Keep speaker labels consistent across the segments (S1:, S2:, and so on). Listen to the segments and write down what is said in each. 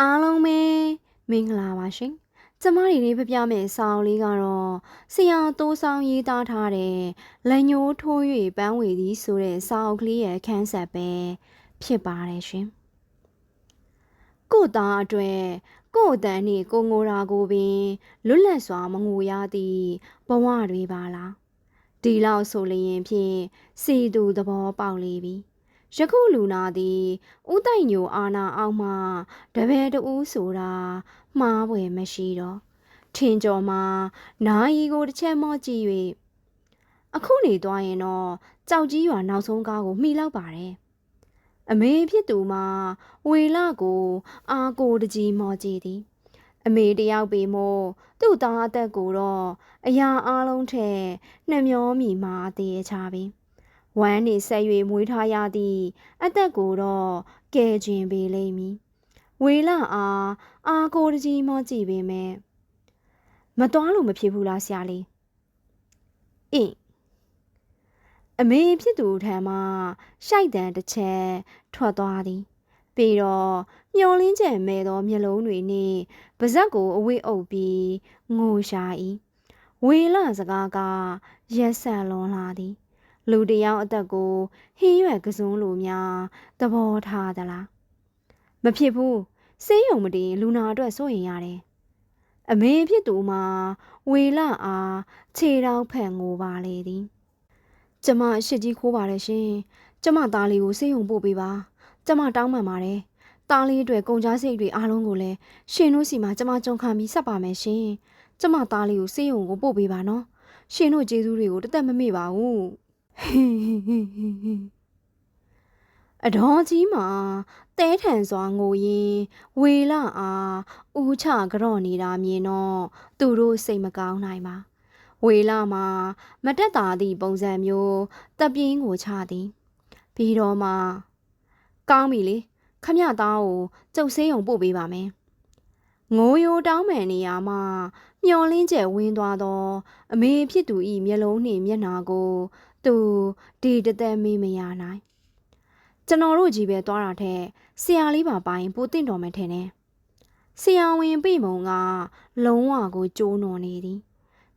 S1: အားလုံးပဲမင်္ဂလာပါရှင်ကျမဒီနေ့ပြပြမယ့်စာအုပ်လေးကတော့ဆရာတိုးဆောင်ရေးသားထားတဲ့လက်ညှိုးထိုး၍ပန်းဝေသည်ဆိုတဲ့စာအုပ်ကလေးရဲ့ခန်းဆက်ပဲဖြစ်ပါတယ်ရှင်ကို့သားအတွက်ကို့အတန်းနှင့်ကိုငိုရာကိုပင်လွတ်လပ်စွာမငိုရသည့်ဘဝတွေပါလားဒီလောက်ဆိုလျင်ဖြင့်စီသူသဘောပေါက်လေပြီ ယခုလူနာသည်ဥတိုင်ညိုအာနာအောက်မှတပည့်တူဆိုတာမှားပွဲမရှိတော့ထင်ကြော်မှာနာယီကိုတစ်ချက်မော့ကြည့်၍အခုနေသွားရင်တော့ကြောက်ကြီးရွာနောက်ဆုံးကားကိုမှီလောက်ပါတယ်အမေဖြစ်သူမှာဝေလကိုအာကိုတကြီးမော့ကြည့်သည် အမေတယောက်ပေမို့သူ့သားအသက်ကိုတော့အရာအလုံးထက်နှမျောမိမှာတည်ချပြီ ဝမ်းနေဆက်၍မွေးထားရသည့်အသက်ကိုတော့ကဲခြင်းပေလိမ့်မည်ဝေလာအားအာကိုတကြီးမောကြည့်ပေမဲ့မတော်လို့မဖြစ်ဘူးလားဆရာလေးအင်းအမေဖြစ်သူထံမှရှိုက်တန်တစ်ချက်ထွက်သွားသည်ပြီးတော့မျောလင်းချက်မဲ့သောမျက်လုံးတွေနှင့်ပါဇက်ကိုအဝိအုပ်ပြီးငိုရှာ၏ဝေလစကားကရက်ဆက်လွန်လာသည် လူတယောက်အသက်ကိုဟင်းရွက်ကစုံလိုများသဘောထားသလားမဖြစ်ဘူးစေးရုံမတင်လူနာအတွက်စိုးရင်ရတယ်အမေဖြစ်သူမှာဝေလအားခြေထောက်ဖက်ငိုပါလေသည်ကျမအရှိကြီးခိုးပါတယ်ရှင်ကျမသားလေးကိုစေးရုံပို့ပေးပါကျမတောင်းပန်ပါတယ်သားလေးအတွက်ကုန်ကြစိတ်တွေအားလုံးကိုလည်းရှင်တို့စီမှာကျမကြုံခံပြီးဆက်ပါမယ်ရှင်ကျမသားလေးကိုစေးရုံကိုပို့ပေးပါနော်ရှင်တို့ကျေးဇူးတွေကိုတသက်မမေ့ပါဘူး အတော်ကြီးမှာတဲထန်စွာငိုရင်ဝေလာအားဦးချကြော့နေတာမြင်တော့သူတို့စိတ်မကောင်းနိုင်ပါဝေလာမှာမတက်တာသည့်ပုံစံမျိုးတပ်ပြင်းကိုချသည်ပြီးတော့မှကောင်းပြီလေခမရသားကိုကျုပ်ဆေးရုံပို့ပေးပါမယ်ငိုယိုတောင်းမှန်နေရမှမျောလင်းကျဲဝင်းသွားသောအမေဖြစ်သူဤမျက်လုံးနှင့်မျက်နာကို သူဒီတသက်မေးမရနိုင်ကျွန်တော်တို့ကြီးပဲသွားတာထက်ဆရာလေးပါပိုင်ပိုတင့်တော်မယ်ထင်တယ်ဆရာဝန်ပြိမုံက လုံးဝကိုကြိုးနွန်နေသည်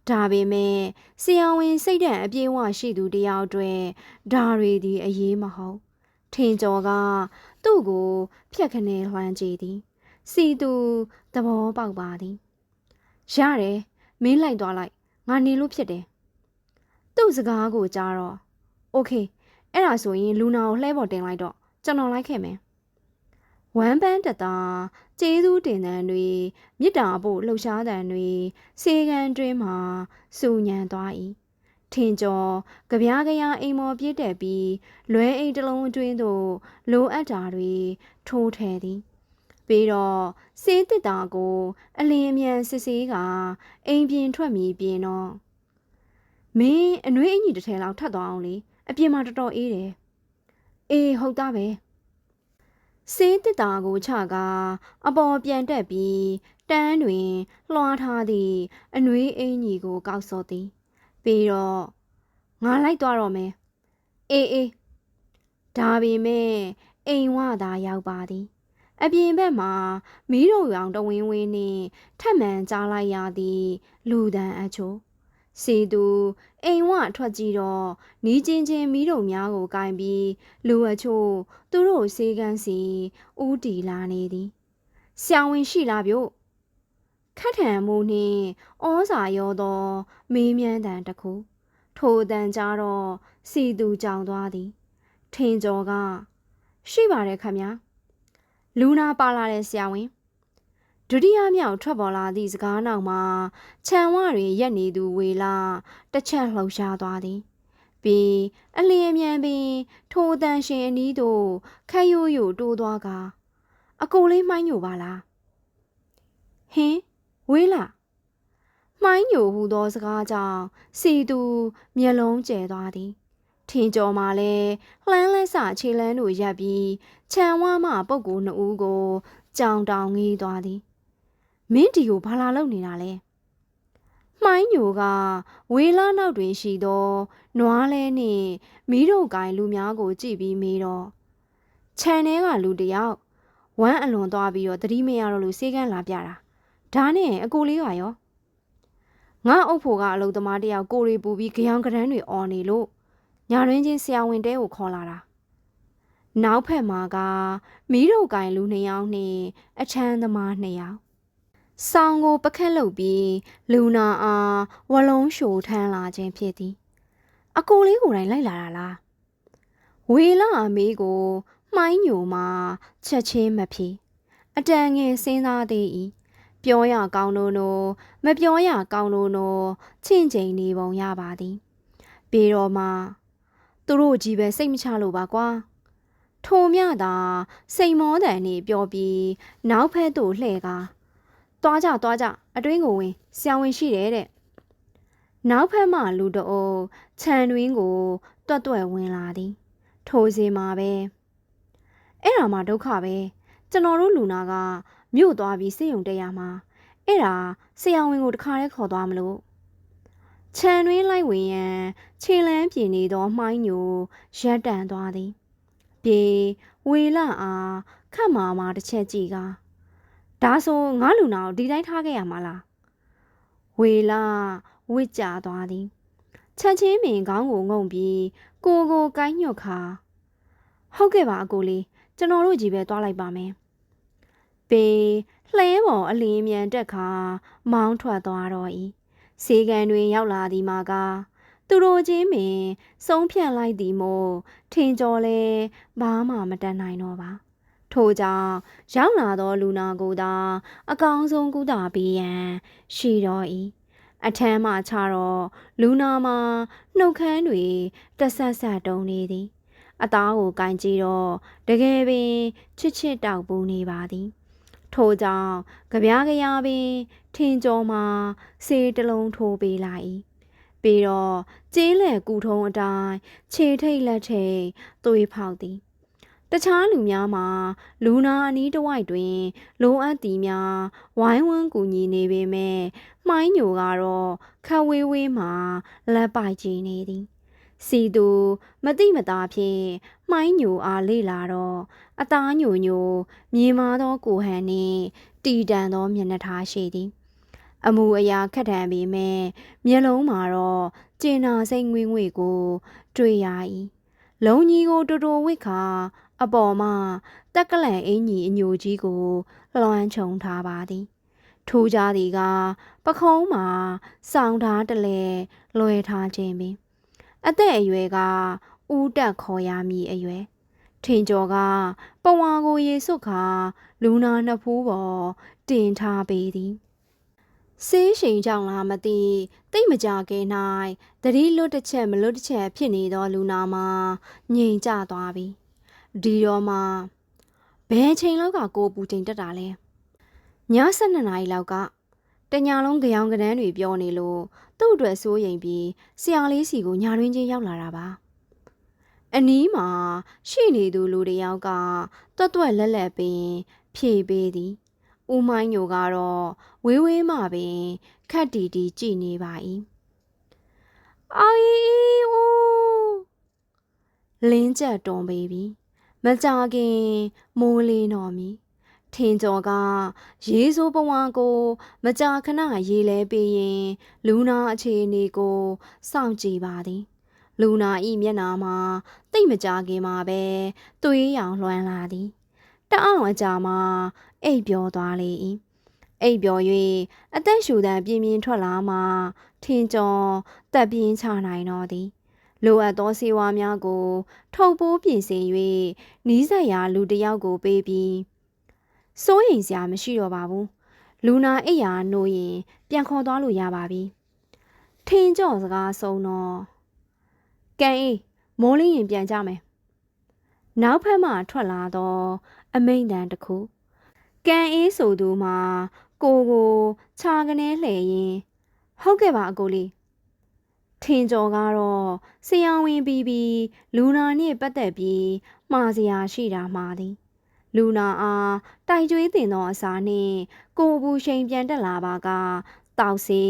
S1: ဒါပေမဲ့ဆရာဝန်စိတ်ဓာတ်အပြည့်အဝရှိသူတယောက်အတွက်ဒါတွေဒီအရေးမဟုတ်ထင်ကျော်က သူ့ကို ဖြက်ခနဲလှမ်းကြည့်သည် စီသူသဘောပေါက်ပါသည်ရတယ်မင်းလိုက်သွားလိုက်ငါနေလို့ဖြစ်တယ် သူ့စကားကိုကြားတော့ Okay အဲ့ဒါဆိုရင်လူနာကိုလှဲပေါ်တင်လိုက်တော့ကျွန်တော်လိုက်ခဲ့မယ်ဝမ်းပန်းတတာကျေးဇူးတင်တဲ့တွေမြစ်တာဖို့လှူရှားတဲ့တွေစေကံတွင်းမှာစူညံသွား၏ထင်ကျော်ကြပြားကြရာအိမ်မော်ပြည့်တဲ့ပြီးလွဲအိမ်တလုံးအတွင်းသို့လိုအပ်တာတွေထိုးထည်သည်ပြီးတော့စေးတစ်တာကို အလင်းအမြန်စစ်ဆေးကအိမ်ပြင်ထွက်မီပြင်တော့ မင်းအနှွေးအင်ကြီးတစ်ထည်လောက်ထပ်သွားအောင်လေအပြင်မှာတော်တော်အေးတယ်အေးဟုတ်သားပဲစေးတစ်တာကိုချကအပေါ်ပြန်တက်ပြီးတန်းတွင်လွှားထားသည့်အနှွေးအင်ကြီးကိုကောက်စော်သည်ပြီးတော့ငါလိုက်သွားတော့မယ်အေးအေးဒါပေမဲ့အိမ်ဝသာရောက်ပါသည်အပြင်ဘက်မှာမီးတို့ရောင်တဝင်းဝင်းနှင့်ထက်မှန်ကြားလိုက်ရသည့်လူတန်းအချို့ စီသူအိမ်ဝထွက်ကြည့်တော့နီးချင်းချင်းမီးတို့များကိုကင်ပြီးလူအချို့သူတို့စေကန်းစီဦးတီလာနေသည်ဆရာဝန်ရှိလားဗျို့ခတ်ထန်မှုနှင့်ဩဇာရောသောမေးမြန်းတန်တစ်ခုထိုတန်ကြတော့စီသူကြောင်သွားသည် ထင်ကျော်က ရှိပါတယ်ခမညာလူနာပါလာတဲ့ဆရာဝန် ဒုတိယမြောက်ထွက်ပေါ်လာသည့်စကားနောက်မှာခြံဝတွင်ရက်နေသူဝေလာတစ်ချက်လှုပ်ရှားသွားသည်ပြီးအလျင်မြန်ပင်ထိုတန်ရှင်အနီးသို့ခက်ရိုးရိုးတိုးသွားကအကိုလေးမှိုင်းညိုပါလားဟင်းဝေးလာမှိုင်းညိုဟူသောစကားကြောင့်စီသူမျက်လုံးကျဲသွားသည်ထင်ကျော်မှလည်းလှမ်းလက်စခြေလန်းတို့ရပ်ပြီးခြံဝါမှပုပ်ကူနှစ်ဦးကိုကြောင်တောင်ငေးသွားသည် မင်းဒီကိုဘာလာလုပ်နေတာလဲမှိုင်းညိုကဝေလာနောက်တွင်ရှိသောနွားလဲနှင့်မီးတို့ကိုင်လူများကိုကြည့်ပြီးမေးတော့ခြံထဲကလူတယောက်ဝမ်းအလွန်သွားပြီးတော့သတိမရတော့လို့စေကန်းလာပြတာဒါနဲ့အကိုလေးပါရောငါအုပ်ဖို့ကအလုပ်သမားတယောက်ကိုရီပူပြီးကြောင်ကရန်းတွေអော်နေလို့ညာရင်းချင်းဆရာဝန်တဲကိုခေါ်လာတာနောက်ဖက်မှာကမီးတို့ကင်လူနှစ်ယောက်နဲ့အချမ်းသမားနှစ်ယောက် ဆောင်းကိုပကက်လုပ်ပြီးလူနာအားဝလုံးရှိုထမ်းလာခြင်းဖြစ်သည် အကိုလေးကိုယ်တိုင်လိုက်လာတာလားဝေလာအမေကိုမှိုင်းညိုမှာချက်ချင်းမဖြေအတန်ငယ်စဉ်းစားသေး၏ပြောရကောင်းလို့နို့မပြောရကောင်းလို့နို့ချင့်ချိန်နေပုံရပါသည်ပြီးတော့မှသူတို့ကြီးပဲစိတ်မချလို့ပါကွာထိုမြတာစိတ်မောတန်နေပြောပြီးနောက်ဖက်သို့လှည့်ကား သွားကြသွားကြအတွင်းကိုဝင်ဆရာဝန်ရှိတယ်တဲ့နောက်ဖက်မှလူတအုပ်ခြံတွင်းကိုတွတ်တွတ်ဝင်လာသည် ထိုစီမှာပဲအဲ့ဒါမှဒုက္ခပဲကျွန်တော်တို့လူနာကမြို့သွားပြီးစိတ်ယုံတက်ရမှာအဲ့ဒါဆရာဝန်ကိုတခါတည်းခေါ်သွားမလို့ခြံတွင်းလိုက်ဝင်ရန်ခြေလန်းပြင်နေသောမှိုင်းညိုရက်တန်သွားသည် ပြေဝေလအားခတ်မာမာတစ်ချက်ကြည့်က ဒါဆိုငါလူနာကိုဒီတိုင်းထားခဲ့ရမှာလားဝေလဝစ်ကြသွားသည်ချက်ချင်းပင်ခေါင်းကိုငုံပြီးကိုကိုကိုင်းညွတ်ခါဟုတ်ကဲ့ပါအကိုလေးကျွန်တော်တို့ကြီးပဲသွားလိုက်ပါမယ်ပေလှဲပေါ်အလင်းမြန်တက်ခါမောင်းထွက်သွားတော့၏စေကန်တွင်ရောက်လာသည်မှာကသူတို့ချင်းပင်စုံဖြန့်လိုက်သည်မို့ထင်ကြော်လဲဘာမှမတတ်နိုင်တော့ပါ ထို့ကြောင့်ရောက်လာသောလူနာကိုသာအကောင်းဆုံးကုသပေးရန်ရှိတော်၏အထမ်းမှချတော့လူနာမှာနှုတ်ခမ်းတွေတဆက်ဆက်တုံနေသည် အသားကိုကင်ကြည့်တော့တကယ်ပင်ချစ်ချစ်တောက်ပူနေပါသည်ထို့ကြောင့်ကြပြားကြရာပင် ထင်ကျော်မှာစေးတလုံးထိုးပေးလိုက်၏ပြီးတော့ကျင်းလက်ကူထုံးအတိုင်းခြေထိတ်လက်ထိတ်သွေးဖောက်သည် တခြားလူများမှာလူနာအနီးတစ်ဝိုက်တွင် လိုအပ်သည်များဝိုင်းဝန်းကူညီနေပေမဲ့မှိုင်းညိုကတော့ခက်ဝေးဝေးမှလက်ပိုက်ကြည့်နေသည်စီသူမတိမသားဖြင့်မှိုင်းညိုအားလေလာတော့အသားညိုညိုမြေမာသောကိုဟန်နှင့်တီတန်သောမျက်နှာထားရှိသည် အမူအရာခက်ထန်ပေမဲ့မျက်လုံးမှာတော့ကျင်နာစိတ်ငွေ့ငွေ့ကို တွေ့ရ၏လုံကြီးကိုတူတူဝစ်ခါ အပေါ်မှတက်ကလန်အင်ကြီးအညိုကြီးကိုလွှမ်းခြုံထားပါသည်ထူးခြားသည်ကပခုံးမှာစောင်းထားတလဲလွယ်ထားခြင်းပင်အသက်အရွယ်ကဦးတက်ခေါ်ရမည်အရွယ်ထင်ကျော်ကပဝါကိုရေစွတ်ခါလူနာနှစ်ဖူးပေါ်တင်ထားပေသည်ဆေးရှိန်ကြောင့်လားမသိတိတ်မကြခင်၌တတိလွတ်တစ်ချက်မလွတ်တစ်ချက်ဖြစ်နေသောလူနာမှာငြိမ်ကျသွားပြီ ဒီတော့မှဘယ်ချိန်လောက်ကကိုပူချိန်တက်တာလဲည7နာရီလောက်ကတညာလုံးကြောင်ကနန်းတွေပြောနေလို့သူ့အတွက်စိုးရိမ်ပြီးဆရာလေးစီကိုညာရင်းချင်းရောက်လာတာပါအနီးမှာရှိနေသူလူတယောက်ကတွတ်တွက်လက်လက်ပင် ဖြေပေးသည်ဦးမိုင်းညိုကတော့ဝေးဝေးမှပင်ခက်တီတီကြည်နေပါ၏အာအီဦးလင်းကျက်တွန်ပေပြီ မကြခင်မိုးလေးတော်မီထင်ကျော်ကရေစိုးပဝါကို မကြာခဏရေလဲပေးရင် လူနာအခြေအနေကိုစောင့်ကြည့်ပါသည် လူနာဤမျက်နာမှာတိတ်မကြခင်မှာပဲသွေးရောင်လွှမ်းလာသည်တအောင်အကြာမှာအိပ်ပျော်သွားလေ၏အိပ်ပျော်၍အသက်ရှူသံပြင်းပြင်းထွက်လာမှထင်ကျော်တက်ပြင်းချနိုင်တော်သည် လိုအပ်သောစေဝါများကို ထုတ်ပိုးပြင်ဆင်၍နီးစပ်ရာလူတစ်ယောက်ကိုပေးပြီးစိုးရိမ်စရာမရှိတော့ပါဘူးလူနာအိယာနိုးရင် ပြန်ခေါ်သွားလို့ရပါပြီထင်းကြော့စကားဆုံးတော့ကန်အေးမိုးလင်းရင်ပြန်ကြမယ်နောက်ဖက်မှထွက်လာတော့အမိန်တန်တစ်ခုကန်အေးဆိုသူမှာကိုကိုခြာကနေလှည့်ရင်ဟုတ်ကဲ့ပါအကိုလေး ထင်ကျော်ကတော့ဆရာဝန်ပြီးပြီးလူနာနှင့်ပတ်သက်ပြီးမှားစရာရှိတာမှားသည်လူနာအားတိုက်ကျွေးတင်သောအစာနှင့်ကိုဘူးရှိန်ပြန်တက်လာပါကတောက်စီ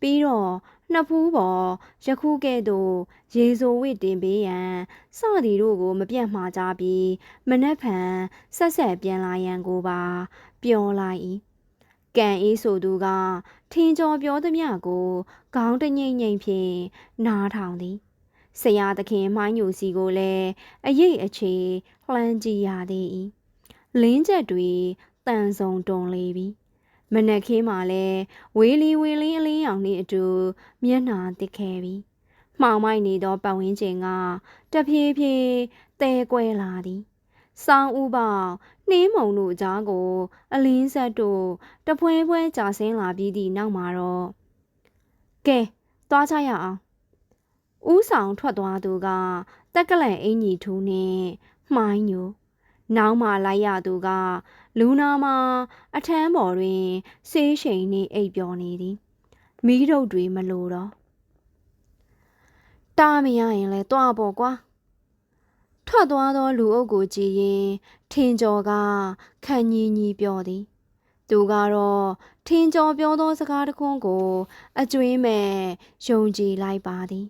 S1: ပြီးတော့နှစ်ဖူးပေါ်ယခုကဲ့သို့ရေစိုးဝစ်တင်ပေးရန်စသည်တို့ကို မပြတ်မှားကြပြီးမနှက်ဖန်ဆက်ဆက်ပြန်လာရန်ကိုပါ ပြောလိုက်၏ကံအေးဆိုသူက ထင်ကျော်ပြောသည်မြကိုခေါင်းတငိမ့်ငိမ့်ဖြင့်နားထောင်သည်ဆရာသခင်မှိုင်းညူစီကိုလည်းအရေးအခြေလှမ်းကြည့်ရသေး၏လင်းချက်တွေတန်ဆုံတွန်လေပြီမနက်ခင်းမှလည်းဝေလီဝေလင်းအလင်းရောင်နှင့်အတူမျက်နှာတစ်ခဲ့ပြီမှောင်မိုက်နေသောပတ်ဝန်းကျင်ကတဖြည်းဖြည်းတဲကွဲလာသည် ဆောင်းဥပေါနှင်းမုံတို့ကြားကို အလင်းဆက်တို့တပွဲပွဲကြာဆင်းလာပြီးသည့်နောက်မှာတော့ကဲသွားကြရအောင်ဦးဆောင်ထွက်သွားသူကတက်ကလန်အင်ကြီးထူးနှင့်မှိုင်းညိုနောက်မှလိုက်ရသူက လူနာမှာအထမ်းပေါ်တွင်ဆေးရှိန်နှင့်အိပ်ပျော်နေသည်မီးတုပ်တွေမလိုတော့တားမရရင်လဲတွားပေါ့ကွာ ထွက်သွားသောလူအုပ်ကိုကြည့်ရင်ထင်ကျော်ကခံညီညီပြောသည် သူကတော့ထင်ကျော်ပြောသောစကားတခွန်းကို အကျွင်းမဲ့ယုံကြည်လိုက်ပါသည်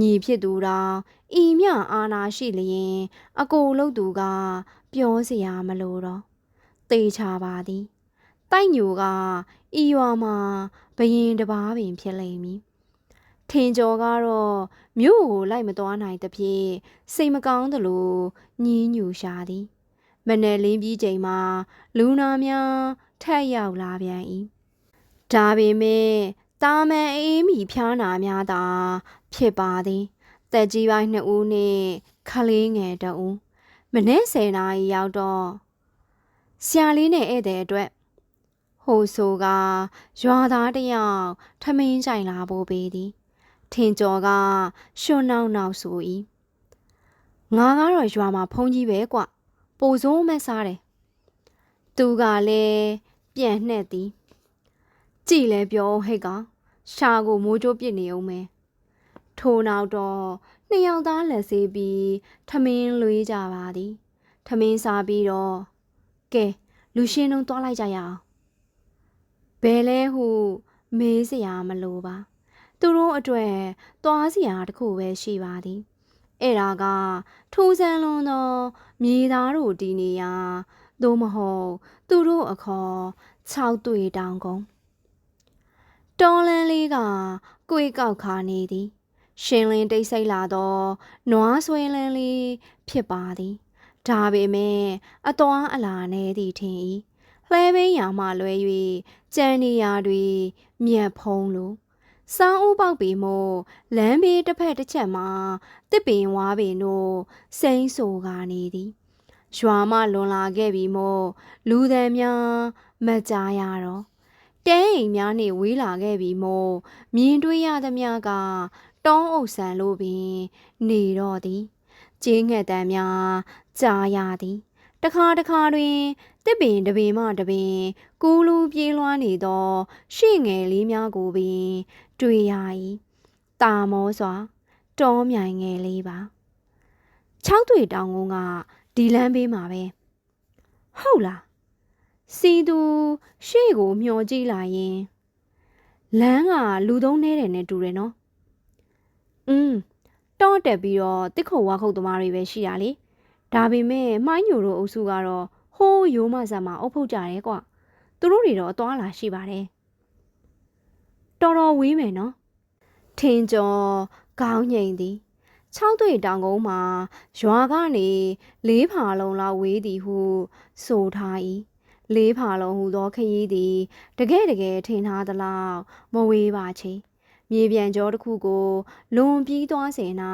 S1: ညီဖြစ်သူတော်ဤမြအာနာရှိလျင် အကိုလို့သူက ပြောစရာမလိုတော့တေချာပါသည်တိုက်ညိုကဤရွာမှာဘရင်တပားပင်ဖြစ်လိမ့်မည် ထင်ကျော်ကတော့မြို့ကိုလိုက်မသွားနိုင်သဖြင့်စိတ်မကောင်းသလိုညင်းညူရှာသည်မနယ်လင်းပြီးချိန်မှာလူနာများထက်ရောက်လာပြန်၏ဒါပေမဲ့တာမန်အေးမီဖျားနာများသာဖြစ်ပါသည်တက်ကြီးပိုင်းနှစ်ဦးနှင့်ခလေးငယ်တဦးမနေ့10နာရီရောက်တော့ဆရာလေးနဲ့ဧည့်သည်အတွက်ဟိုဆိုကရွာသားတယောက်ထမင်းကြိုင်လာဖို့ပေးသည် ထင်ကျော်ကရွှွနောက်နောက်ဆို၏ငါကတော့ရွာမှာဖုန်းကြီးပဲကွပိုစိုးမဲ့စားတယ်သူကလည်းပြန်နှက်သည်ကြည်လဲပြောဟဲ့ကောင်ရှာကိုမိုးကြိုးပစ်နေအောင်မယ်ထိုနောက်တော့နှစ်ယောက်သားလက်ဆေးပြီးထမင်းလွေးကြပါသည်ထမင်းစားပြီးတော့ကဲလူရှင်းလုံးသွားလိုက်ကြရအောင်ဘယ်လဲဟုမေးစရာမလိုပါ သူတို့အတွက်သွားစရာတခုပဲရှိပါသည်အဲ့ဒါကထူးဆန်းလွန်းသောမြေသားတို့တည်နေရာသို့မဟုတ်သူတို့အခေါ်6တွေ့တောင်ကုန်းတော်လန်းလေးကကိုယ်ကောက်ခါနေသည် ရှင်လင်းတိတ်ဆိတ်လာသောနွားဆွဲလန်းလေးဖြစ်ပါသည်ဒါပေမဲ့အတော်အလာနေသည်ထင်၏လှဲဘင်းရာမှလွဲ၍ကြံနေရာတွေမြက်ဖုံးလို စောင်းဥပေါက်ပေမို့လမ်းဘေးတစ်ဖက်တစ်ချက်မှာတစ်ပင်ဝါပင်တို့စိမ့်ဆိုကနေသည်ရွာမှလွန်လာခဲ့ပြီမို့လူသည်များမကြားရတော့တဲအိမ်များနှင့်ဝေးလာခဲ့ပြီမို့မြင်တွေ့ရသမျှကတောင်းအုပ်ဆန်လိုပင်နေတော့သည်ကျင်းငှက်တမ်းများကြားရသည်တခါတခါတွင်တစ်ပင်တပင်မှတပင်ကူးလူပြေးလွှားနေသောရှေ့ငယ်လေးများကိုပင် တွေ့ရ၏တာမောစွာတောမြိုင်ငယ်လေးပါ၆တွေ့တောင်ကုန်းကဒီလမ်းဘေးမှာပဲဟုတ်လားစီသူရှေ့ကိုမျောကြည့်လာရင်လမ်းကလူသုံးနေတယ်နဲ့တူတယ်နော်อืมတောတက်ပြီးတော့တစ်ခုတ်ဝါခုတ်သမားတွေပဲရှိတာလေဒါပေမဲ့မှိုင်းညိုတို့အုပ်စုကတော့ဟိုးရိုးမဆန်မှာအုပ်ဖုတ်ကြတယ်ကွသူတို့တွေတော့အသွားလာရှိပါတယ် တော်တော်ဝေးမယ်နော်ထင်ကျော်ခေါင်းငိန်သည်၆တွေ့တောင်ကုန်းမှာရွာကနေလေးဖာလုံးလောက်ဝေးသည်ဟုဆိုထား၏လေးဖာလုံးဟူသောခရီးသည်တကယ်တကယ်ထင်ထားသလောက်မဝေးပါချေမြေပြန်ကြောတစ်ခုကိုလွန်ပြီးသွားစဉ်၌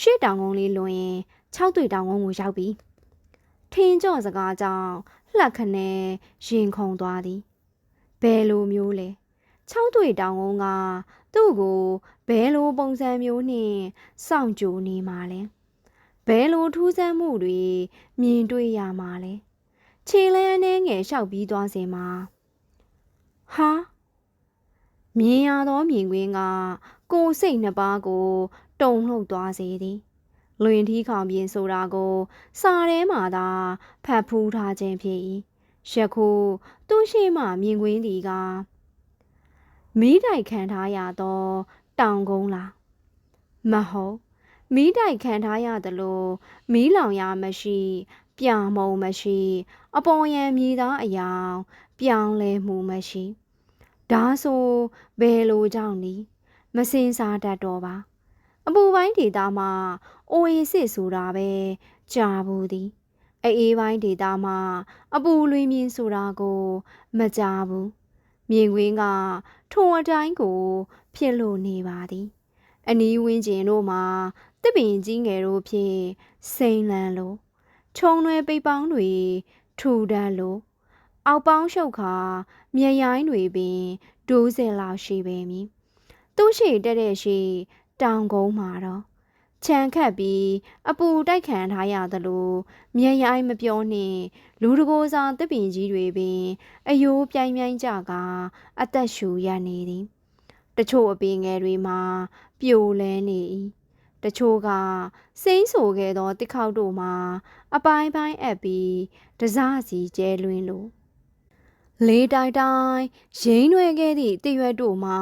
S1: ရှစ်တောင်ကုန်းလေးလွန်ရင်၆တွေ့တောင်ကုန်းကိုရောက်ပြီထင်းကြော့စကားကြောင့်လှက်ခနဲရင်ခုန်သွားသည်ဘယ်လိုမျိုးလဲ ၆တွေ့တောင်ကုန်းကသူ့ကိုဘယ်လိုပုံစံမျိုးနှင့်စောင့်ကြိုနေမှာလဲဘယ်လိုထူးဆန်းမှုတွေမြင်တွေ့ရမှာလဲခြေလန်းနှဲငယ်လျှောက်ပြီးသွားစဉ်မှာဟာမြင်ရသောမြင်ကွင်းကကိုစိတ်နှစ်ပါးကိုတုံလှုပ်သွားစေသည်လွင်ထီးခေါင်ပြင်းဆိုတာကိုစာထဲမှာသာဖတ်ဖူးထားခြင်းဖြစ်၏ယခုသူ့ရှိမှမြင်ကွင်းသည်က မီးတိုင်ခံထားရသောတောင်ကုန်းလားမဟုတ်မီးတိုင်ခံထားရသလိုမီးလောင်ရမရှိ ပြမုံမရှိ အပေါ်ယံမြေသားအယောင် ပြောင်းလဲမှုမရှိဒါဆိုဘယ်လိုကြောင့်နီမစင်စားတတ်တော့ပါအပူပိုင်းဒေတာမှာအိုအေစစ်ဆိုတာပဲကြာဘူးသည်အေးပိုင်းဒေတာမှာ အပူလွင်မြင်ဆိုတာကို မကြဘူး မြင်ကွင်းကထုံအတိုင်းကိုဖြစ်လို့နေပါသည် အနီးဝင်းကျင်တို့မှာတစ်ပင်ကြီးငယ်တို့ဖြင့်စိန်လန်းလို့ခြုံရွယ်ပိတ်ပေါင်းတွေထူတန်းလို့အောက်ပေါင်းရှုပ်ခါမြရိုင်းတွေပင်ဒိုးစင်လောက်ရှိပေမည်သူရှိတက်တဲ့ရှိ တောင်ကုန်းမှာတော့ ခြံခတ်ပြီးအပူတိုက်ခံထားရသလိုမြရိုင်းမပြောနှင့်လူတကိုယ်စားတစ်ပင်ကြီးတွေပင် အယိုးပြိုင်ပြိုင်ကြကအသက်ရှူရနေသည်တချို့အပင်ငယ်တွေမှာပြိုလဲနေ၏တချို့ကစိမ့်ဆူခဲ့သောတစ်ခေါက်တို့မှာ အပိုင်းပိုင်းအပ်ပြီးတစားစီကျဲလွင်းလို့ လေးတိုင်တိုင်ရင်းရွယ်ခဲ့သည့်တရွက်တို့မှာ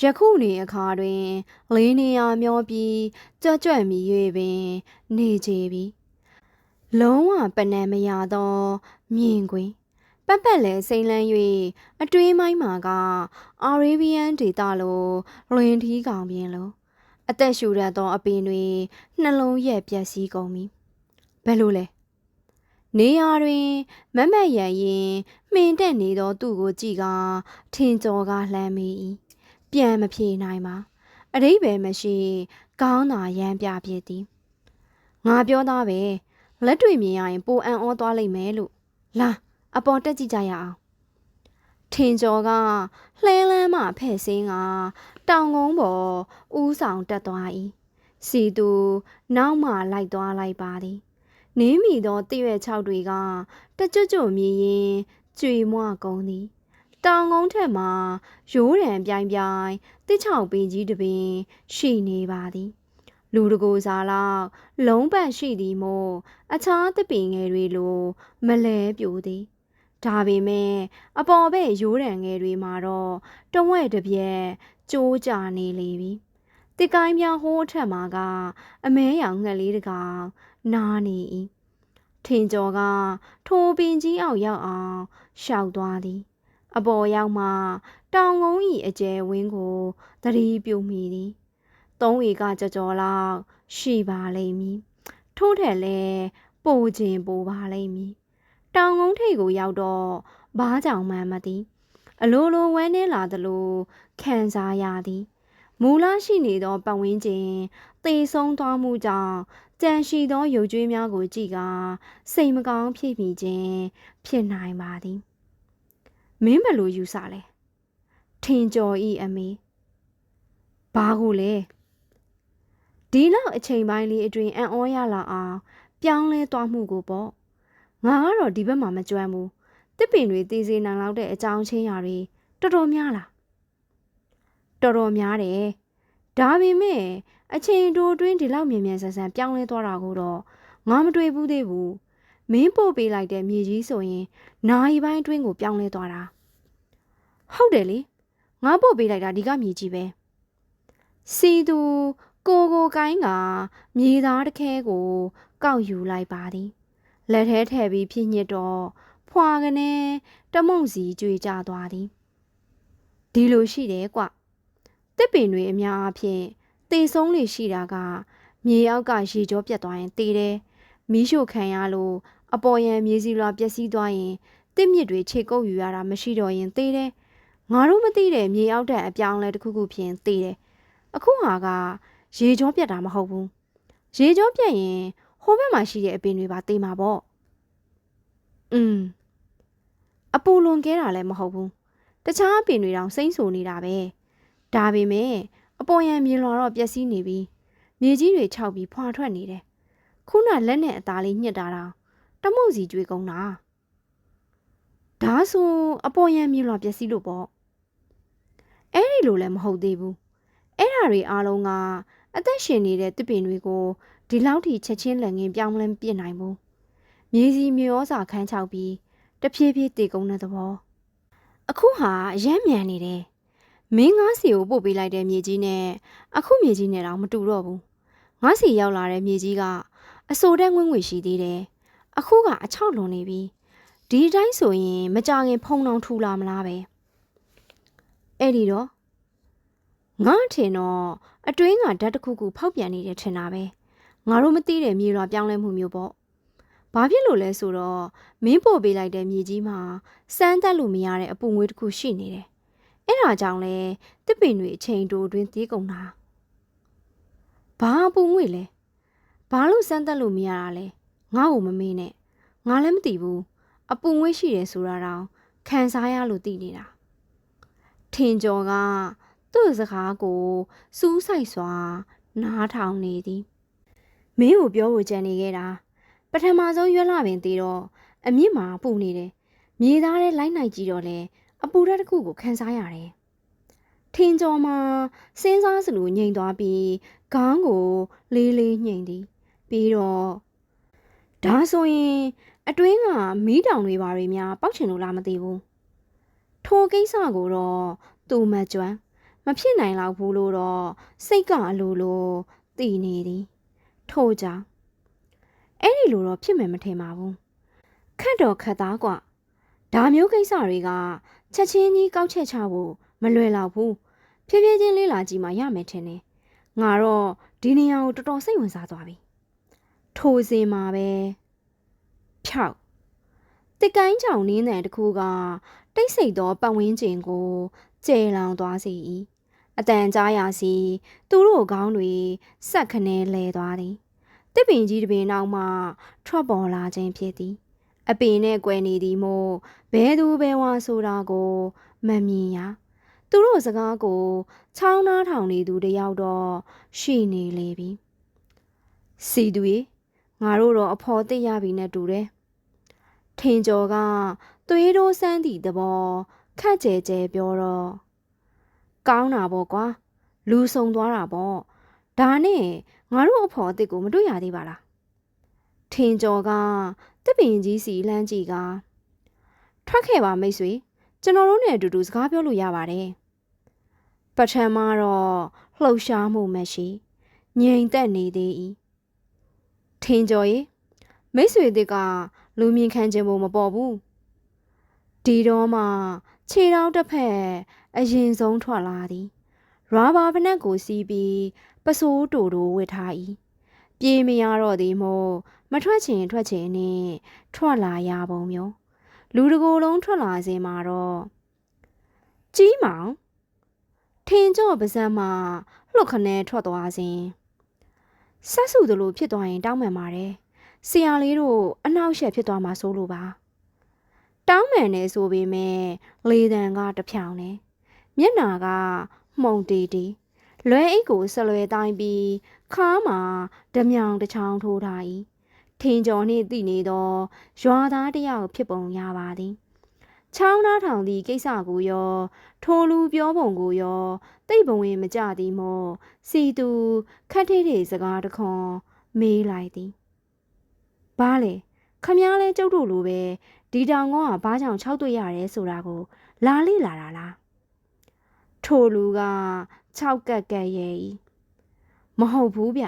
S1: ယခုနေအခါတွင် လေးနေရမျောပြီးကြွကြွမြည်၍ပင် နေကြပြီလုံးဝပနံမရသောမြင်ကွင်းပတ်ပတ်လဲစိမ့်လန်း၍အတွင်းမိုင်းမှာကအာရေဗီယန်ဒေတာလိုလွင်ထီးကောင်ပြင်းလိုအသက်ရှူရသောအပင်တွေနှလုံးရက်ပြက်စီးကုန်ပြီဘယ်လိုလဲ နေရာတွင် မမတ်ရန်ရင်မှင်တက်နေသောသူ့ကိုကြည့်ကထင်ကြော်ကလှမ်းမိ၏ပြန်မဖြေနိုင်ပါအရိပ်ပဲမရှိကောင်းသာရမ်းပြပြစ်သည်ငါပြောသားပဲလက်တွေ့မြင်ရရင်ပိုအံ့ဩသွားလိမ့်မယ်လို့လာအပေါ်တက်ကြည့်ကြရအောင်ထင်ကျော်ကလှဲလန်းမှဖဲ့စင်းကတောင်ကုန်းပေါ်ဦးဆောင်တက်သွား၏စီသူနောက်မှလိုက်သွားလိုက်ပါသည် နင်းမိသောတရွက်၆တွေကတကြွကြွမြည်ရင်ကြွေမွကုန်သည်တောင်ကုန်းထက်မှာရိုးရံပြိုင်ပြိုင်တစ်ချောက်ပင်ကြီးတပင်ရှိနေပါသည်လူတကိုစားလောက်လုံးပတ်ရှိသည်မို့အခြားတပင်ငယ်တွေလိုမလဲပြိုသည်ဒါပေမဲ့အပေါ်ဘက်ရိုးရံငယ်တွေမှာတော့တဝဲ့တစ်ပြက်ကျိုးကြနေလေပြီတစ်ကိုင်းပြဟိုးထက်မှာကအမဲရောင်ငှက်လေးတကောင်နားနေ၏ထင်ကျော်ကထိုးပင်ကြီးအောက်ရောက်အောင်ရှောက်သွားသည် အပေါ်ရောက်မှတောင်ကုန်း၏အကျယ်ဝင်းကိုသတိပြုမိသည်သုံးဧကကြော်ကြော်လောက်ရှိပါလိမ့်မည်ထို့ထက်လည်းပိုခြင်းပိုပါလိမ့်မည်တောင်ကုန်းထိပ်ကိုရောက်တော့ဘားကြောင်မှန်းမသိအလိုလိုဝမ်းနေလာသလိုခံစားရသည်မူလရှိနေသောပတ်ဝန်းကျင်သေဆုံးသွားမှုကြောင့် ကြံရှိသောရုပ်ကြွေးများကိုကြည့်ကစိတ်မကောင်းဖြစ်မိခြင်းဖြစ်နိုင်ပါသည်မင်းဘယ်လိုယူဆလဲထင်ကျော်ဤအမေဘာကိုလဲဒီလောက်အချိန်ပိုင်းလေးအတွင်းအံ့ဩရလာအောင်ပြောင်းလဲသွားမှုကိုပေါ့ငါကတော့ဒီဘက်မှာမကြွမ်းဘူးတစ်ပင်တွေသေးစေနိုင်လောက်တဲ့အကြောင်းချင်းရာတွေတော်တော်များလားတော်တော်များတယ်ဒါပေမဲ့ အချိန်တိုတွင်းဒီလောက်မြန်မြန်ဆန်ဆန်ပြောင်းလဲသွားတာကိုတော့ငါမတွေ့ဘူးသေးဘူးမင်းပို့ပေးလိုက်တဲ့မြေကြီးဆိုရင်နိုင်ပိုင်းတွင်းကိုပြောင်းလဲသွားတာဟုတ်တယ်လေငါပို့ပေးလိုက်တာဒီကမြေကြီးပဲစီသူကိုကိုကိုင်းကမြေသားတစ်ခဲကို ကောက်ယူလိုက်ပါသည်လက်ထဲထည့်ပြီးဖြစ်ညစ်တော့ဖွာကနေတမုံစီကြွေကြသွားသည်ဒီလိုရှိတယ်ကွတစ်ပင်တွေအများအားဖြ င့်တေဆုံးလေရှိတာက မြေအောက်ကရေကြောပြတ်သွားရင်တေတယ်မီးရှို့ခံရလို့အပေါ်ယံမြေစီလွာပျက်စီးသွားရင်တစ်မြစ်တွေခြေကုပ်ယူရတာမရှိတော့ရင်တေတယ်ငါတို့မသိတဲ့မြေအောက်တဲ့အပြောင်းလဲတစ်ခုခုဖြင့်တေတယ်အခုဟာကရေကြောပြတ်တာမဟုတ်ဘူးရေကြောပြတ်ရင်ဟိုဘက်မှာရှိတဲ့အပင်တွေပါတေးမှာပေါ့อืมအပူလွန်ကဲတာလည်းမဟုတ်ဘူးတခြားအပင်တွေတောင်စိမ့်ဆူနေတာပဲဒါပေမဲ့ အပေါ်ယံမြေလွန်တော့ပျက်စီးနေပြီမြေကြီးတွေခြောက်ပြီးဖွာထွက်နေတယ်ခုနလက်နဲ့အသားလေးညှစ်တာတော့တမုတ်စီကျွေးကုန်တာဒါဆိုအပေါ်ယံမြေလွန်ပျက်စီးလို့ပေါ့အဲ့ဒီလိုလည်းမဟုတ်သေးဘူးအဲ့ဓာတွေအားလုံးကအသက်ရှင်နေတဲ့တစ်ပင်တွေကိုဒီလောက်ထိချက်ချင်းလက်ငင်းပြောင်းလဲပြစ်နိုင်ဘူးမြေစီမြေဩစာခန်းချောက်ပြီးတဖြည်းဖြည်းတည်ကုန်တဲ့သဘောအခုဟာရမ်းမြန်နေတယ် မင်းငါးစီကိုပို့ပေးလိုက်တဲ့မြေကြီးနဲ့အခုမြေကြီးနဲ့တော့မတူတော့ဘူးငါးစီရောက်လာတဲ့မြေကြီးကအစိုးတဲ့ငွေ့ငွေ့ရှိသေးတယ်အခုကအချောက်လွန်နေပြီဒီတိုင်းဆိုရင်မကြခင်ဖုံအောင်ထူလာမလားပဲအဲ့ဒီတော့ငါထင်တော့အတွင်းကဓာတ်တစ်ခုခုဖောက်ပြန်နေတယ်ထင်တာပဲငါတို့မသိတဲ့မြေရွာပြောင်းလဲမှုမျိုးပေါ့ဘာဖြစ်လို့လဲဆိုတော့မင်းပို့ပေးလိုက်တဲ့မြေကြီးမှာစမ်းတက်လို့မရတဲ့အပူငွေတစ်ခုရှိနေတယ် အဲ့ဒါကြောင့်လဲတစ်ပင်တွေအချိန်တိုအတွင်းသေးကုန်တာဘာအပူငွေလဲဘာလို့စမ်းတက်လို့မရတာလဲငါ့ကိုမမေးနဲ့ငါလည်းမသိဘူးအပူငွေရှိတယ်ဆိုတာတော့ခံစားရလို့သိနေတာထင်ကျော်ကသူ့စကားကိုစူးစိုက်စွာ နားထောင်နေသည်မင်းကိုပြောဖို့ကြံနေခဲ့တာပထမဆုံးရွက်လာပင်သေးတော့အမြင့်မှာပူနေတယ်မြေသားတဲ့လိုက်နိုင်ကြည့်တော့လေ အပူဓာတ်တစ်ခုကိုခံစားရတယ်ထင်ကျော်မှာစဉ်းစားစလိုငြိမ်သွားပြီးခေါင်းကိုလေးလေးညှိမ်သည်ပြီးတော့ဒါဆိုရင် အတွင်းကမီးတောင်တွေဘာတွေများပောက်ချင်လို့လားမသိဘူးထိုကိစ္စကိုတော့သူမကျွမ်းမဖြစ်နိုင်လောက်ဘူးလို့တော့စိတ်ကအလိုလိုတည်နေသည်ထို့ကြောင့်အဲ့ဒီလိုတော့ဖြစ်မယ်မထင်ပါဘူးခတ်တော်ခတ်သားกว่าဒါမျိုးကိစ္စတွေက ချက်ချင်းကြီးကောက်ချက်ချဖို့မလွယ်တော့ဘူးဖြည်းဖြည်းချင်းလေးလာကြည့်မှရမယ်ထင်တယ်ငါတော့ဒီနေရာကိုတော်တော်စိတ်ဝင်စားသွားပြီထိုစဉ်မှာပဲဖြောက်တစ်ကိုင်းချောင်နင်းတဲ့တခုကတိတ်ဆိတ်သောပတ်ဝန်းကျင်ကိုကျဲလောင်သွားစေ၏အတန်ကြားရစီသူတို့ခေါင်းတွေဆက်ခနဲလဲသွားသည်တစ်ပင်ကြီးတစ်ပင်နောက်မှထွက်ပေါ်လာခြင်းဖြစ်သည် အပင်နဲ့ကွယ်နေသည်မို့ဘဲသူဘဲဝါဆိုတာကိုမမြင်ရသူတို့စကားကိုချောင်းနားထောင်နေသူတယောက်တော့ရှိနေလေပြီစီသူရေငါတို့တော့အဖော်သိရပြီနဲ့တူတယ်ထင်ကျော်ကသွေးတိုးစမ်းသည့်သဘောခက်ကြဲကြဲပြောတော့ကောင်းတာပေါ့ကွာလူဆုံသွားတာပေါ့ဒါနဲ့ငါတို့အဖော်အစ်စ်ကိုမတွေ့ရသေးပါလားထင်ကျော်က တစ်ပင်ကြီးစီလှမ်းကြည့်ကထွက်ခဲ့ပါမိတ်ဆွေကျွန်တော်တို့နဲ့အတူတူစကားပြောလို့ရပါတယ်ပထမတော့လှုပ်ရှားမှုမရှိငြိမ်သက်နေသေး၏ထင်ကျော်ရေမိတ်ဆွေတွေကလူမြင်ခံခြင်းမပေါ်ဘူးဒီတော့မှခြေထောက်တစ်ဖက်အရင်ဆုံးထွက်လာသည်ရာဘာဖနက်ကိုစီးပြီးပစိုးတူတူဝစ်ထား၏ပြေးမရတော့သည်မို့ မထွက်ချင်ထွက်ချင်နဲ့ထွက်လာရပုံမျိုးလူတကိုယ်လုံးထွက်လာစေမှာတော့ကြီးမောင်ထင်ကြော့ပါဇက်မှာလှုပ်ခနဲထွက်သွားစဉ်ဆက်စုသလိုဖြစ်သွားရင်တောင်းပန်ပါတယ်ဆရာလေးတို့အနောက်ရှက်ဖြစ်သွားမှာစိုးလို့ပါတောင်းပန်နေဆိုပေမဲ့လေတံကတဖြောင်နေမျက်နာကမှုန်တီတီလွဲအိတ်ကိုဆလွဲတိုင်းပြီးခါမှာဓမြောင်တစ်ချောင်းထိုးထား၏ ထင်ကျော်နှင့်တည်နေသောရွာသားတယောက်ဖြစ်ပုံရပါသည်ချောင်းသားထောင်သည့်ကိစ္စကိုရောထိုလူပြောပုံကိုရောတိတ်ဘဝင်မကြသည်မို့စီသူခတ်ထိတ်တဲ့စကားတခွန်မေးလိုက်သည်ဘာလဲခမည်းလဲကျုပ်တို့လိုပဲဒီတောင်ကောကဘာကြောင့်၆တွေ့ရတယ်ဆိုတာကို လာလေလာတာလားထိုလူက၆ကက်ကက်ရဲ့ဤမဟုတ်ဘူးဗျ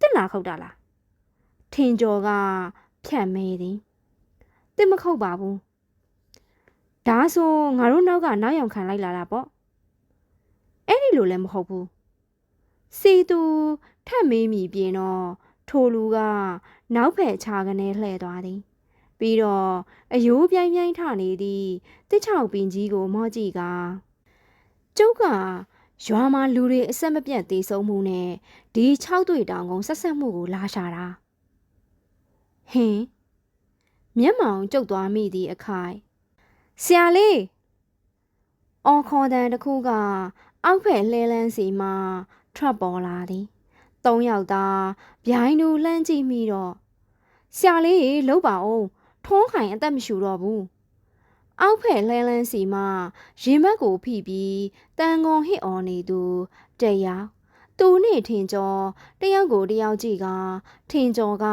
S1: တစ်လာခုတ်တာလား ထင်ကျော်ကဖြတ်မဲသည်တစ်မခုတ်ပါဘူးဒါဆိုငါတို့နောက်ကနောက်ယောင်ခံလိုက်လာတာပေါ့အဲ့ဒီလိုလည်းမဟုတ်ဘူးစီသူထက်မေးမိပြင်တော့ထိုလူကနောက်ဖက်ချာကနေလှည့်သွားသည် ပြီးတော့အယိုးပြိုင်ပြိုင်ထနေသည့်တစ်ချောက်ပင်ကြီးကိုမော့ကြည့်ကကျုပ်ကရွာမှာလူတွေအဆက်မပြတ်သေးဆုံးမှုနဲ့ဒီ၆တွေ့တောင်ကုန်းဆက်ဆက်မှုကိုလာရှာတာ ဟင်းမျက်မှောင်ကျုပ်သွားမိသည့်အခိုင်ဆရာလေးအော်ခေါ်တန်တစ်ခုက အောက်ဖက်လှဲလန်းစီမှထွက်ပေါ်လာသည်သုံးယောက်သားဗျိုင်းတူလှမ်းကြည့်မိတော့ဆရာလေးရေလှုပ်ပါအောင်ထုံးခိုင်အသက်မရှူတော့ဘူးအောက်ဖက်လှဲလန်းစီမှရင်ဘက်ကိုဖိပြီးတန်ကုန်ဟစ်အော်နေသူတယောက် သူနဲ့ထင်ကျော်တယောက်ကိုတယောက်ကြည့်ကထင်ကျော်က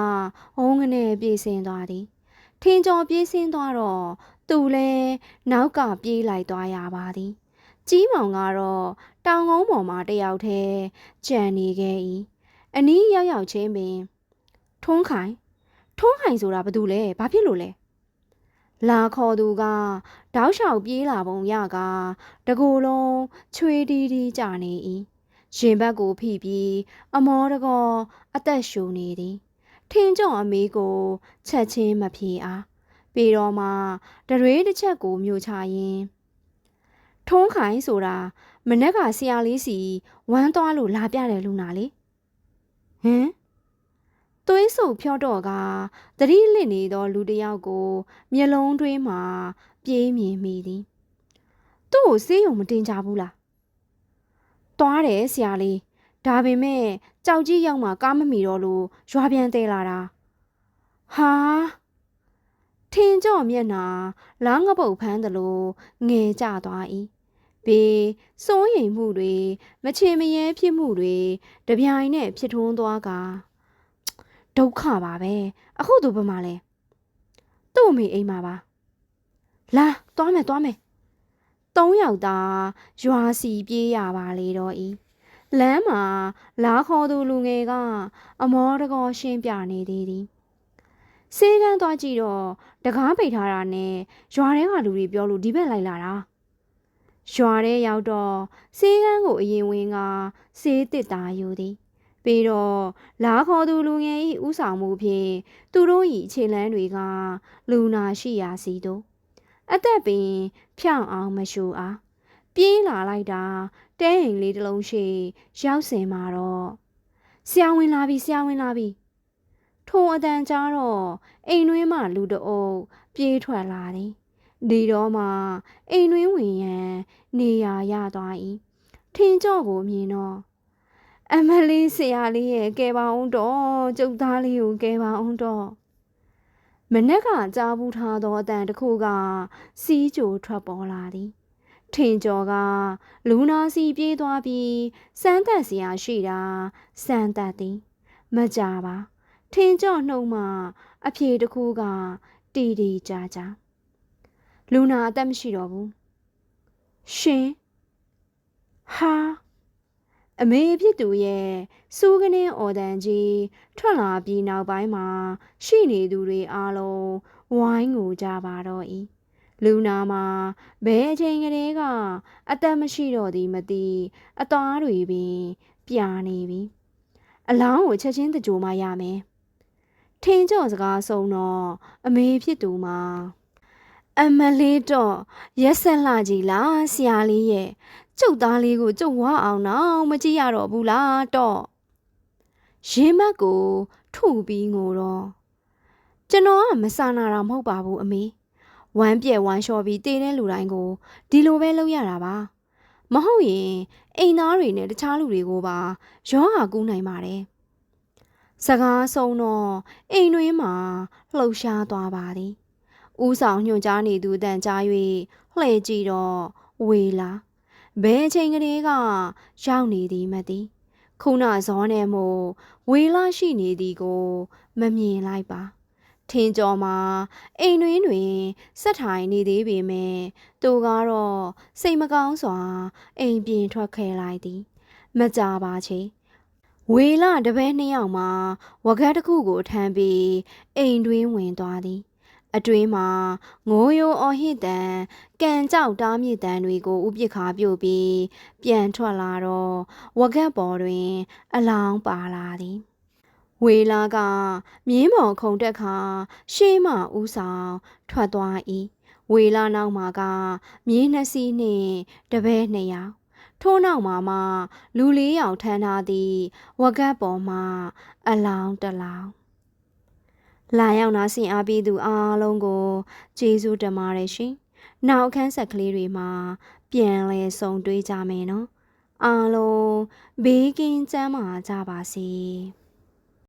S1: ဟုံးငနဲ့ပြေးဆင်းသွားသည်ထင်ကျော်ပြေးဆင်းသွားတော့သူလည်းနောက်ကပြေးလိုက်သွားရပါသည်ကြီးမောင်ကတော့တောင်ကုန်းပေါ်မှာတယောက်တည်းကြံနေခဲ့၏အနီးရောက်ရောက်ချင်းပင်ထွန်းခိုင်ထွန်းခိုင်ဆိုတာဘာတူလဲဘာဖြစ်လို့လဲလာခေါ်သူကတောက်လျှောက်ပြေးလာပုံရကတကူလုံးချွေတီးတီးကြနေ၏ ရင်ဘက်ကိုဖိပြီး အမောတကောအသက်ရှူနေသည်ထင်းကြောင်အမေကိုချက်ချင်းမပြေအားပြီးတော့မှတရွေးတစ်ချက်ကိုမြို့ချရင်းထုံးခိုင်ဆိုတာမနက်ကဆရာလေးစီဝမ်းသွားလို့လာပြတယ်လူနာလေဟမ်သွေးဆုပ်ဖြော့တော့ကတတိလစ်နေသောလူတစ်ယောက်ကို မျက်လုံးတွင်းမှာ ပြေးမြင်မိသည်သူ့ကိုစေးရုံမတင်ကြဘူးလား သွားတယ်ဆရာလေးဒါပေမဲ့ကြောက်ကြီးရောက်မှကားမမီတော့လို့ရွာပြန်သေးလာတာဟာထင်းကြော့မျက်နာလောင်းငပုတ်ဖမ်းသလိုငဲကြသွား၏ဘေးစိုးရိမ်မှုတွေမချင်မရဲဖြစ်မှုတွေတပြိုင်နက်ဖြစ်ထွန်းသွားကဒုက္ခပါပဲအခုသူဘယ်မှာလဲသူ့အမေအိမ်မှာပါလာသွားမယ်သွားမယ် သုံးယောက်သာရွာစီပြေးရပါလေတော့ဤလမ်းမှာလာခေါ်သူလူငယ်ကအမောတကောရှင်းပြနေသေးသည်စေးကန်းသွားကြည့်တော့တကားပိတ်ထားတာနဲ့ရွာထဲကလူတွေပြောလို့ဒီဘက်လိုက်လာတာရွာထဲရောက်တော့စေးကန်းကိုအရင်ဝင်ကစေးတစ်တာယူသည်ပြီးတော့လာခေါ်သူလူငယ်၏ဥဆောင်မှုဖြင့်သူတို့၏ခြေလန်းတွေကလူနာရှိရာစီတို့ အသက်ပင်ဖြောင်းအောင်မရှူအားပြေးလာလိုက်တာတဲအိမ်လေးတစ်လုံးရှိရောက်စင်มาတော့ဆရာဝင်လာပြီဆရာဝင်လာပြီထိုအတန်ကြားတော့အိမ်တွင်းမှလူတအုပ်ပြေးထွက်လာသည်ဒီတော့မှအိမ်တွင်းဝင်ရန်နေရာရသွား၏ထင်းကြော့ကိုမြင်တော့အမလေးဆရာလေးရဲ့ကဲပါအောင်တော့ကျုပ်သားလေးကိုကဲပါအောင်တော့ မနက်ကကြားဘူးထားသောအတန်တစ်ခုက စီးကြိုထွက်ပေါ်လာသည်ထင်ကျော်ကလူနာစီပြေးသွားပြီးစမ်းသက်စရာရှိတာစမ်းသက်သည်မကြပါထင်းကြော့နှုံမှအဖြေတစ်ခုကတီတီကြာကြာလူနာအသက်မရှိတော့ဘူးရှင်ဟာ အမေဖြစ်သူရဲ့စူးကနေအော်တန်ကြီးထွက်လာပြီးနောက်ပိုင်းမှာ ရှိနေသူတွေအားလုံးဝိုင်းငိုကြပါတော့၏လူနာမှာဘယ်အချိန်ကလေးကအသက်မရှိတော့သည်မသိအသားတွေပင်ပြာနေပြီအလောင်းကိုချက်ချင်းတကြိုမှရမယ်ထင်းကြော့စကားဆုံးတော့အမေဖြစ်သူမှာအမလေးတော့ရက်ဆက်လှကြီးလားဆရာလေးရဲ့ ကျုပ်သားလေးကိုကျုပ်ဝါအောင်တော့မကြည့်ရတော့ဘူးလားတော့ရင်းမက်ကိုထုပြီးငိုတော့ကျွန်တော်ကမဆာနာတာမဟုတ်ပါဘူးအမေဝမ်းပြက်ဝမ်းလျှော်ပြီးတည်တဲ့လူတိုင်းကိုဒီလိုပဲလုပ်ရတာပါမဟုတ်ရင်အိမ်သားတွေနဲ့တခြားလူတွေကိုပါရောဂါကူးနိုင်ပါတယ်စကားဆုံးတော့အိမ်တွင်းမှာလှုပ်ရှားသွားပါသည်ဦးဆောင်ညွှန်ကြားနေသူတန်ကြား၍လှည့်ကြည့်တော့ဝေလာ ဘယ်အချိန်ကလေးကရောက်နေသည်မသိခုနဇောနဲ့မို့ဝေလာရှိနေသည်ကို မမြင်လိုက်ပါ ထင်းကြော်မှာအိမ်တွင်တွင်ဆက်ထိုင်နေသေးပေမဲ့သူကတော့စိတ်မကောင်းစွာ အိမ်ပြင်ထွက်ခဲ့လိုက်သည် မကြပါချေဝေလတပည့်နှစ်ယောက်မှာဝကတ်တစ်ခုကိုထမ်းပြီးအိမ်တွင်ဝင်သွားသည် အတွင်းမှာငိုးရိုးအော်ဟစ်တန်ကံကြောက်တားမြစ်တန်တွေကိုဥပစ်ခါပြုတ်ပြီးပြန်ထွက်လာတော့ဝကတ်ပေါ်တွင် အလောင်းပါလာသည်ဝေလာကမြင်းမော်ခုံတက်ခါရှေးမှဦးဆောင်ထွက်သွား၏ဝေလာနောက်မှာကမြင်းနှစီးနှင့်တပည့်နှစ်ယောက်ထိုးနောက်မှာမှလူလေးယောက်ထမ်းထားသည့်ဝကတ်ပေါ်မှာအလောင်းတလောင်း လာရောက်နာဆင်အားပေးသူအားလုံးကိုကျေးဇူးတင်ပါတယ်ရှင်။နောက်အခန်းဆက်ကလေးတွေမှာပြန်လဲဆုံတွေ့ကြမယ်နော်။အားလုံးဘေးကင်းကျန်းမာကြပါစေ။